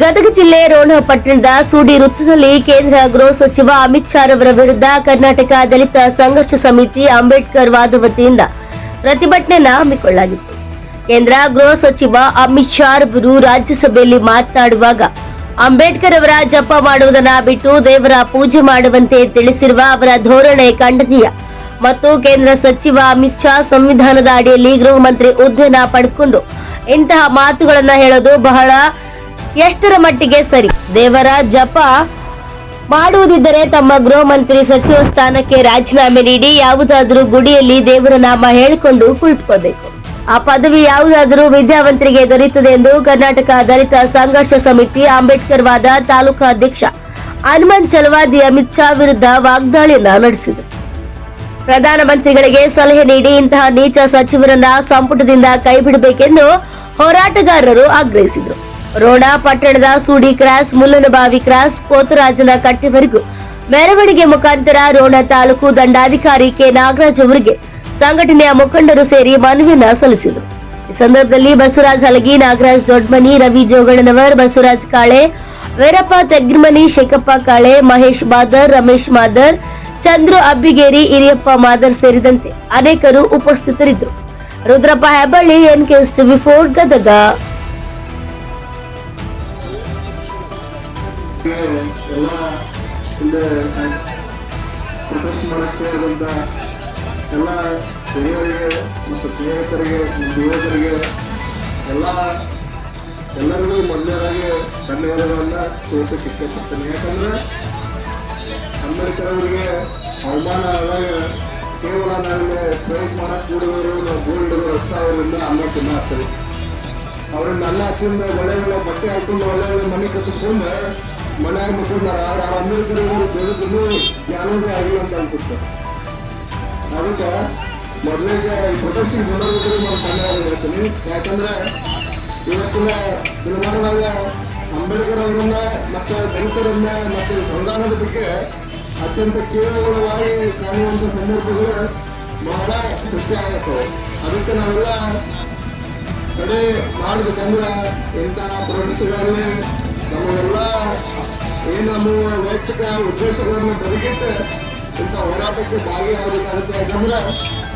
ಗದಗ ಜಿಲ್ಲೆ ರೋಣ ಪಟ್ಟಣದ ಸೂಡಿ ವೃತ್ತದಲ್ಲಿ ಕೇಂದ್ರ ಗೃಹ ಸಚಿವ ಅಮಿತ್ ಶಾ ರವರ ವಿರುದ್ಧ ಕರ್ನಾಟಕ ದಲಿತ ಸಂಘರ್ಷ ಸಮಿತಿ ಅಂಬೇಡ್ಕರ್ ವಾದ ವತಿಯಿಂದ ಪ್ರತಿಭಟನೆ ಹಮ್ಮಿಕೊಳ್ಳಲಾಗಿತ್ತು. ಕೇಂದ್ರ ಗೃಹ ಸಚಿವ ಅಮಿತ್ ಶಾ ರವರು ರಾಜ್ಯಸಭೆಯಲ್ಲಿ ಮಾತನಾಡುವಾಗ, ಅಂಬೇಡ್ಕರ್ ಅವರ ಜಪ ಮಾಡುವುದನ್ನು ಬಿಟ್ಟು ದೇವರ ಪೂಜೆ ಮಾಡುವಂತೆ ತಿಳಿಸಿರುವ ಅವರ ಧೋರಣೆ ಖಂಡನೀಯ ಮತ್ತು ಕೇಂದ್ರ ಸಚಿವ ಅಮಿತ್ ಶಾ ಸಂವಿಧಾನದ ಅಡಿಯಲ್ಲಿ ಗೃಹ ಮಂತ್ರಿ ಹುದ್ದೆನ ಪಡೆದುಕೊಂಡು ಇಂತಹ ಮಾತುಗಳನ್ನು ಹೇಳೋದು ಬಹಳ ಎಷ್ಟರ ಮಟ್ಟಿಗೆ ಸರಿ? ದೇವರ ಜಪ ಮಾಡುವುದಿದ್ದರೆ ತಮ್ಮ ಗೃಹ ಮಂತ್ರಿ ಸಚಿವ ಸ್ಥಾನಕ್ಕೆ ರಾಜೀನಾಮೆ ನೀಡಿ ಯಾವುದಾದರೂ ಗುಡಿಯಲ್ಲಿ ದೇವರ ನಾಮ ಹೇಳಿಕೊಂಡು ಕುಳಿತುಕೋಬೇಕು ಆ ಪದವಿ ಯಾವುದಾದರೂ ವಿದ್ಯಾವಂತರಿಗೆ ದೊರೆಯುತ್ತದೆ ಎಂದು ಕರ್ನಾಟಕ ದಲಿತ ಸಂಘರ್ಷ ಸಮಿತಿ ಅಂಬೇಡ್ಕರ್ ವಾದ ತಾಲೂಕಾ ಅಧ್ಯಕ್ಷ ಹನುಮಂತ್ ಚಲವಾದಿ ಅಮಿತ್ ಶಾ ವಿರುದ್ಧ ವಾಗ್ದಾಳಿಯನ್ನ ನಡೆಸಿದರು ಪ್ರಧಾನಮಂತ್ರಿಗಳಿಗೆ ಸಲಹೆ ನೀಡಿ ಇಂತಹ ನೀಚ ಸಚಿವರನ್ನ ಸಂಪುಟದಿಂದ ಕೈಬಿಡಬೇಕೆಂದು ಹೋರಾಟಗಾರರು ಆಗ್ರಹಿಸಿದರು. ರೋಣ ಪಟ್ಟಣದ ಸೂಡಿ ಕ್ರಾಸ್, ಮುಲ್ಲನಬಾವಿ ಕ್ರಾಸ್ ಪೋತರಾಜನ ಕಟ್ಟೆವರೆಗೂ ಮೆರವಣಿಗೆ ಮುಖಾಂತರ ರೋಣ ತಾಲೂಕು ದಂಡಾಧಿಕಾರಿ ಕೆ. ನಾಗರಾಜ್ ಅವರಿಗೆ ಸಂಘಟನೆಯ ಮುಖಂಡರು ಸೇರಿ ಮನವಿಯನ್ನ ಸಲ್ಲಿಸಿದರು. ಈ ಸಂದರ್ಭದಲ್ಲಿ ಬಸವರಾಜ್ ಹಲಗಿ, ನಾಗರಾಜ್ ದೊಡ್ಡಮನಿ ರವಿ ಜೋಗಣ್ಣನವರ್, ಬಸವರಾಜ್ ಕಾಳೆ, ವೀರಪ್ಪ ತೆಗ್ರಮನಿ, ಶೇಖಪ್ಪ ಕಾಳೆ, ಮಹೇಶ್ ಮಾದರ್, ರಮೇಶ್ ಮಾದರ್, ಚಂದ್ರು ಅಬ್ಬಿಗೇರಿ, ಹಿರಿಯಪ್ಪ ಮಾದರ್ ಸೇರಿದಂತೆ ಅನೇಕರು ಉಪಸ್ಥಿತರಿದ್ದರು. Rudrappa Hebballi N K four, Gadag. ಎಲ್ಲ ಹಿಂದೆ ಪ್ರೊಟೆಸ್ಟ್ ಮಾಡಕ್ಕೆ ಆದಂತ ಎಲ್ಲ ಹಿರಿಯರಿಗೆ ಮತ್ತು ಸ್ನೇಹಿತರಿಗೆ ಮತ್ತು ಯುವಕರಿಗೆ ಎಲ್ಲ ಎಲ್ಲರಿಗೂ ಮೊದಲನೇದಾಗಿ ಧನ್ಯವಾದಗಳನ್ನ ತೋರಿಸಕ್ಕೆ ಇಷ್ಟಪಡ್ತೇನೆ ಯಾಕಂದ್ರೆ ಅಂಬೇಡ್ಕರ್ ಅವರಿಗೆ ಅವಮಾನ ಆದಾಗ ಕೇವಲ ನಾವಿಲ್ಲಿ ಪ್ರೈಸ್ ಮಾಡಕ್ ಕೂಡಿದವರು ನಾವು ಗೋಲ್ ಹಿಡಿದು ರಕ್ತ ಅವರಿಂದ ಅನ್ನ ತಿನ್ನಾಗ್ತದೆ ಅವ್ರನ್ನ ಅನ್ನ ಹಚ್ಚಿಂದ ಒಳ್ಳೆ ಒಳ್ಳೆ ಬಟ್ಟೆ ಹಾಕೊಂಡು ಒಳ್ಳೆ ಒಳ್ಳೆ ಮನೆ ಕಟ್ಟಿಸ್ಕೊಂಡು ಮನ್ಯಾಗ ಮುಟ್ಕೊಂಡಾರ ಆದ್ರೆ ಆ ಅಂಬೇಡ್ಕರ್ ಅವರು ಬೆಳೆದಿದ್ದು ಆಗಿ ಅಂತ ಅನ್ಸುತ್ತೆ. ಅದಕ್ಕೆ ಮೊದಲಿಗೆ ಪ್ರೊಟೆಕ್ಷನ್ ಬಂದವರು ನಾನು ಧನ್ಯವಾದ ಹೇಳ್ತೀನಿ. ಯಾಕಂದ್ರೆ ಇವತ್ತಿನ ದಿನಮಾನದಾಗ ಅಂಬೇಡ್ಕರ್ ಅವರನ್ನ ಮತ್ತೆ ದಲಿತರನ್ನ ಮತ್ತೆ ಸಂವಿಧಾನದ ಬಗ್ಗೆ ಅತ್ಯಂತ ಕೇವಲವಾಗಿ ಕಾಣುವಂತ ಸಂದರ್ಭಗಳು ಬಹಳ ಸೃಷ್ಟಿ ಆಗತ್ತವೆ ಅದಕ್ಕೆ ನಾವೆಲ್ಲ ಕಡೆ ಮಾಡಬೇಕಂದ್ರೆ ಇಂತಹ ಪ್ರೊಡಕ್ಟ್ಗಳಲ್ಲಿ ನಮಗೆಲ್ಲ ಏನು ನಮ್ಮ ವೈಯಕ್ತಿಕ ಉದ್ದೇಶಗಳನ್ನು ಬದಿಗಿಟ್ಟು ಇಂಥ ಹೋರಾಟಕ್ಕೆ ಭಾಗಿಯಾಗಬೇಕಾಗುತ್ತೆ. ಯಾಕಂದ್ರೆ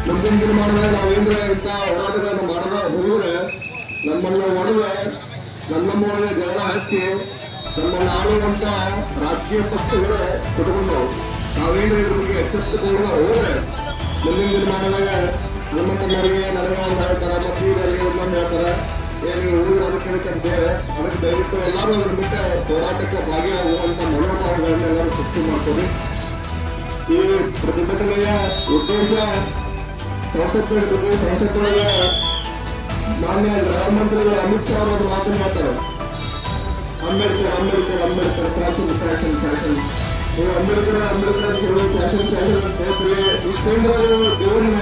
ಮುಂದಿನ ದಿನಮಾನದಲ್ಲಿ ನಾವೇಂದ್ರೆ ಇಂಥ ಹೋರಾಟಗಳನ್ನು ಮಾಡದ ಹೋದ್ರೆ ನಮ್ಮನ್ನ ಒಡೆದ ನಮ್ಮ ಒಳಗೆ ಜಗಳ ಹಚ್ಚಿ ನಮ್ಮನ್ನು ಆಳುವಂತ ರಾಜಕೀಯ ಪಕ್ಷಗಳು ಕುಟುಂಬ ನಾವೇನು ಇದ್ರ ಬಗ್ಗೆ ಎಚ್ಚೆತ್ತುಕೊಳ್ಳ ಹೋದ್ರೆ ಮುಂದಿನ ದಿನಮಾನದಾಗ ಹನುಮಂತನವರಿಗೆ ನನಗೆ ಒಂದು ಹೇಳ್ತಾರೆ, ಮತ್ತೆ ಈಗ ಹೇಳ್ತಾರೆ. ಏನು ಹುಡುಗರು ಅದಕ್ಕೆ ದಯವಿಟ್ಟು ಎಲ್ಲರೂ ಅದ್ರ ಬಿಟ್ಟು ಹೋರಾಟಕ್ಕೆ ಭಾಗಿಯಾಗುವಂತ ಮನೋಭಾವಗಳನ್ನೆಲ್ಲರೂ ಸೃಷ್ಟಿ ಮಾಡ್ತೀವಿ. ಈ ಪ್ರತಿಭಟನೆಯ ಉದ್ದೇಶ ಸಂಸತ್ತಿನ ಇರ್ತದೆ ಸಂಸತ್ತೊಳಗೆ ಮಾನ್ಯ ಗೃಹ ಮಂತ್ರಿಗಳು ಅಮಿತ್ ಶಾ ಅವರು ಮಾತನಾಡ್ತಾರೆ Ambedkar Ambedkar Ambedkar, fashion fashion fashion. ನೀವು ಅಂಬೇಡ್ಕರ್ ಅಂಬೇಡ್ಕರ್ ಅಂತ ಹೇಳಿ ಫ್ಯಾಷನ್ ಫ್ಯಾಷನ್ ಅಂತ ಹೇಳ್ತೀವಿ. ಇಷ್ಟೇಂದ್ರ ದೇವರನ್ನ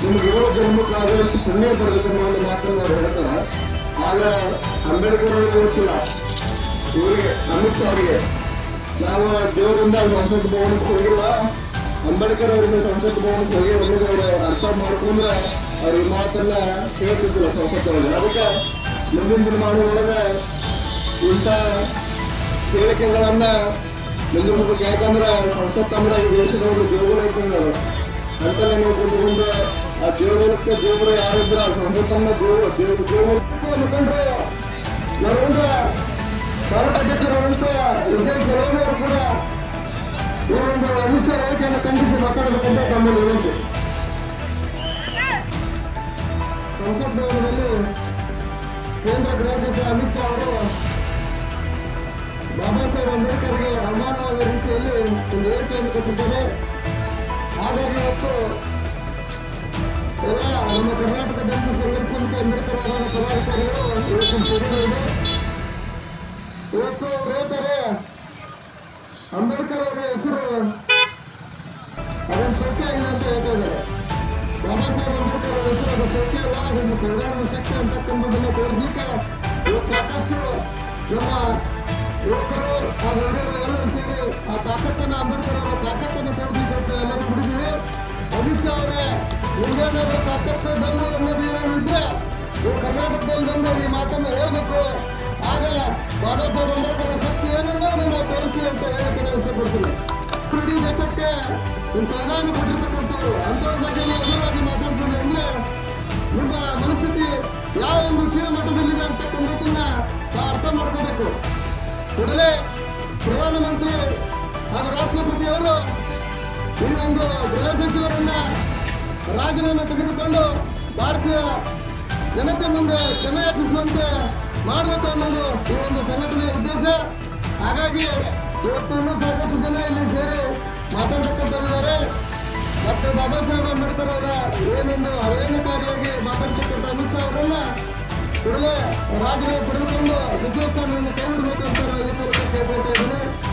ನಿಮ್ಗೆ ಏಳು ಜನ್ಮಕ್ಕಾದಷ್ಟು ಪುಣ್ಯ ಪಡೆದ ಮಾತನ್ನು ಅವ್ರು ಹೇಳ್ತಾರೆ. ಆದ್ರೆ ಅಂಬೇಡ್ಕರ್ ಅವ್ರಿಗೆ ಗೊತ್ತಿಲ್ಲ. ಇವರಿಗೆ ಅಮಿತ್ ಅವರಿಗೆ. ನಾವು ದೇವರಿಂದ ಸಂಸತ್ ಭವನಕ್ಕೆ ಹೋಗಿಲ್ಲ. ಅಂಬೇಡ್ಕರ್ ಅವರಿಂದ ಸಂಸತ್ ಭವನಕ್ಕೆ ಹೋಗಿ ಒಳಗೆ ಅವರು ಅರ್ಥ ಮಾಡ್ಕೊಂಡ್ರೆ ಅವ್ರು ಈ ಮಾತನ್ನ ಹೇಳ್ತಿದ್ದಿಲ್ಲ ಸಂಸತ್ ಒಳಗೆ ಅದಕ್ಕೆ ಮುಂದಿನ ದಿನಮಾನದೊಳಗೆ ಇಂಥ ಹೇಳಿಕೆಗಳನ್ನ ಮುಂದಿನ ಯಾಕಂದ್ರೆ ಸಂಸತ್ ಅಂದ್ರೆ ಈ ದೇಶದ ಒಂದು ದೇಗುಲ ಅದು. ಅಂತಲೇ ನೀವು ಕುತ್ಕೊಂಡು ಆ ದೇಗುಲಕ್ಕೆ ದೇವರು ಯಾರಿದ್ರೆ ಸಂಸತ್ತನ್ನ ದೇವರು ದೇವರು ದೇವರು ಮುಖಂಡರು ನಾವೆಲ್ಲ ಭಾರತ ಕೂಡ ಒಂದು ಶಾ ಹೇಳಿಕೆಯನ್ನು ಖಂಡಿಸಿ ತಮ್ಮಲ್ಲಿ ವಿನಂತಿ. ಸಂಸತ್ ಭವನದಲ್ಲಿ ಕೇಂದ್ರ ಗೃಹ ಸಚಿವ ಅಮಿತ್ ಶಾ ಅವರು ಬಾಬಾ ಸಾಹೇಬ್ ಅಂಬೇಡ್ಕರ್ಗೆ ಅವಮಾನವಾದ ರೀತಿಯಲ್ಲಿ ಒಂದು ಹೇಳಿಕೆಯನ್ನು ಕೊಟ್ಟಿದ್ದಾರೆ. ಹಾಗಾಗಿ ಇವತ್ತು ಎಲ್ಲ ನಮ್ಮ ಕರ್ನಾಟಕ ದಲಿತ ಸಂಘರ್ಷ ಸಮಿತಿ ವಾದದ ಪದಾಧಿಕಾರಿಗಳು ಇವತ್ತು ಸೇರಿದ್ದಾರೆ ಇವತ್ತು ಹೇಳ್ತಾರೆ ಅಂಬೇಡ್ಕರ್ ಅವರ ಹೆಸರು ಅದನ್ನು ಇಲ್ಲ ಅಂತ ಹೇಳ್ತಾ ಇದ್ದಾರೆ ಬಾಬಾ ಸಾಹೇಬ್ ಅಂಬೇಡ್ಕರ್ ಅವರ ಹೆಸರು ಅದು ಸತ್ಯ ಅಲ್ಲ ಅದೊಂದು ಸಂವಿಧಾನದ ಶಕ್ತಿ ಅಂತಕ್ಕಂಥದ್ದನ್ನು ತೋರಿಸಲಿಕ್ಕೆ ಸಾಕಷ್ಟು ನಮ್ಮ ಯುವಕರು ಆ ಹಿರಿಯರು ಎಲ್ಲರೂ ಸೇರಿ ಆ ತಾಕತ್ತನ್ನು ಅಂಬೇಡ್ಕರ್ ಅವರ ತಾಕತ್ತನ್ನು ತೋರಿಸಲಿಕ್ಕೆ ಅಂತ ಎಲ್ಲರೂ ಕುಡಿದೀವಿ ಅಮಿತ್ ಶಾ ಅವರೇ ವ್ಯವಸ್ಥೆ ಬಂದು ಅನ್ನೋದೇನಿದ್ರೆ ನೀವು ಕರ್ನಾಟಕದಲ್ಲಿ ಬಂದು ಈ ಮಾತನ್ನ ಹೇಳಬೇಕು. ಆಗಲ್ಲ ಬಾಬಾ ಸಾಹೇಬ್ ಅಂಬೇಡ್ಕರ್ ಶಕ್ತಿ ಏನನ್ನೋದು ನಾವು ತೋರಿಸ್ತೀವಿ ಅಂತ ಹೇಳಕ್ಕೆ ನಾನು ಇಷ್ಟಪಡ್ತೀನಿ. ಇಡೀ ದೇಶಕ್ಕೆ ಒಂದು ಸಂವಿಧಾನ ಕೊಟ್ಟಿರ್ತಕ್ಕಂಥವ್ರು ಅಂಥವ್ರ ಬಗ್ಗೆ ನೀವು ಎದುರಾಗಿ ಮಾತಾಡ್ತೀರಿ ಅಂದ್ರೆ ನಿಮ್ಮ ಮನಸ್ಥಿತಿ ಯಾವ ಒಂದು ಕೀಳಮಟ್ಟದಲ್ಲಿದೆ ಅಂತಕ್ಕಂಥದ್ದನ್ನ ನಾವು ಅರ್ಥ ಮಾಡ್ಕೋಬೇಕು. ಕೂಡಲೇ ಪ್ರಧಾನಮಂತ್ರಿ ಹಾಗೂ ರಾಷ್ಟ್ರಪತಿಯವರು ಈ ಒಂದು ಗೃಹ ಸಚಿವರನ್ನ ರಾಜೀನಾಮೆ ತೆಗೆದುಕೊಂಡು ಭಾರತೀಯ ಜನತೆ ಮುಂದೆ ಕ್ಷಮೆ ಯಾಚಿಸುವಂತೆ ಮಾಡಬೇಕು ಅನ್ನೋದು ಈ ಒಂದು ಸಂಘಟನೆಯ ಉದ್ದೇಶ. ಹಾಗಾಗಿ ಇವತ್ತನ್ನು ಸಾಕಷ್ಟು ಜನ ಇಲ್ಲಿ ಸೇರಿ ಮಾತಾಡ್ತಕ್ಕಂಥವ್ರಿದ್ದಾರೆ. ಡಾಕ್ಟರ್ ಬಾಬಾ ಸಾಹೇಬ್ ಅಂಬೇಡ್ಕರ್ ಅವರ ಏನೊಂದು ಅವಹೇಳನಕಾರಿಯಾಗಿ ಮಾತಾಡ್ತಕ್ಕಂಥ ಅಮಿತ್ ಶಾ ಅವರನ್ನ ಕೂಡಲೇ ರಾಜೀನಾಮೆ ಪಡೆದುಕೊಂಡು ಸಚಿವ ಸ್ಥಾನದಿಂದ ಕೈಬಿಡಬೇಕು ಅಂತ ಈ ಮೂಲಕ ಕೇಳ್ಕೊಳ್ತಾ